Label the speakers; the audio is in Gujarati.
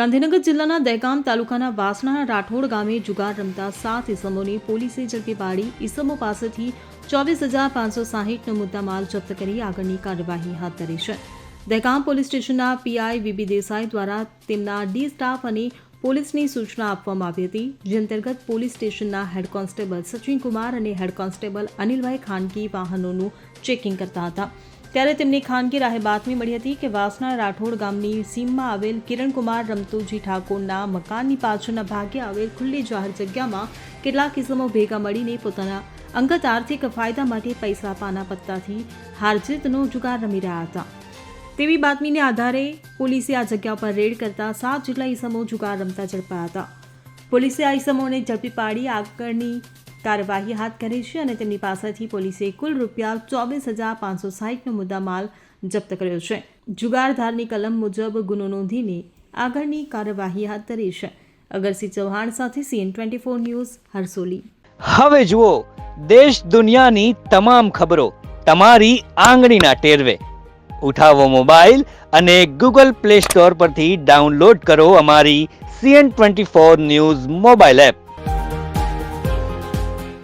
Speaker 1: ગાંધીનગર જિલ્લાના દહેગામ તાલુકાના વાસણાના રાઠોડ ગામે જુગાર રમતા સાત ઇસમોને પોલીસે ઝડપી પાડી. ઇસમો પાસેથી ચોવીસ હજાર પાંચસો સાહીઠનો મુદ્દામાલ જપ્ત કરી આગળની કાર્યવાહી હાથ ધરી છે. દહેગામ પોલીસ સ્ટેશનના પીઆઈ વીબી દેસાઈ દ્વારા તેમના ડી સ્ટાફ અને પોલીસની સૂચના આપવામાં આવી હતી. જે અંતર્ગત પોલીસ સ્ટેશનના હેડ કોન્સ્ટેબલ સચિન કુમાર અને હેડ કોન્સ્ટેબલ અનિલભાઈ ખાનગી વાહનોનું ચેકિંગ કરતા હતા. ત્યારે તેમની ખાનગી રાહે બાતમી મળી હતી કે વાસણા રાઠોડ ગામની સીમમાં આવેલ કિરણકુમાર રમતુજી ઠાકોરના મકાનની પાછળના ભાગે આવેલ ખુલ્લી જાહેર જગ્યામાં કેટલાક કિસ્સામો ભેગા મળીને પોતાના અંગત આર્થિક ફાયદા માટે પૈસા પાના પત્તાથી હારજીતનો જુગાર રમી રહ્યા હતા. તેવી બાતમીને આધારે પોલીસે આ જગ્યા પર રેડ કરતા સાત જેટલા ઈસમો જુગાર રમતા ઝડપાયા હતા. પોલીસે આ ઈસમોને ઝડપી પાડી આગળની કાર્યવાહી હાથ ધરી છે અને તેમની પાસેથી પોલીસે કુલ રૂપિયા ચોવીસ હજાર પાંચસો સાહીઠનો મુદ્દામાલ જપ્ત કર્યો છે. જુગારધારની કલમ મુજબ ગુનો નોંધીને આગળની કાર્યવાહી હાથ ધરી છે. અગરસિંહ ચૌહાણ સાથે CN twenty four news, Harsoli.
Speaker 2: હવે જુઓ, દેશ દુનિયાની તમામ ખબરો તમારી આંગળીના ટેરવે. ઉઠાવો મોબાઈલ અને ગૂગલ પ્લે સ્ટોર પરથી ડાઉનલોડ કરો અમારી CN twenty four news mobile app.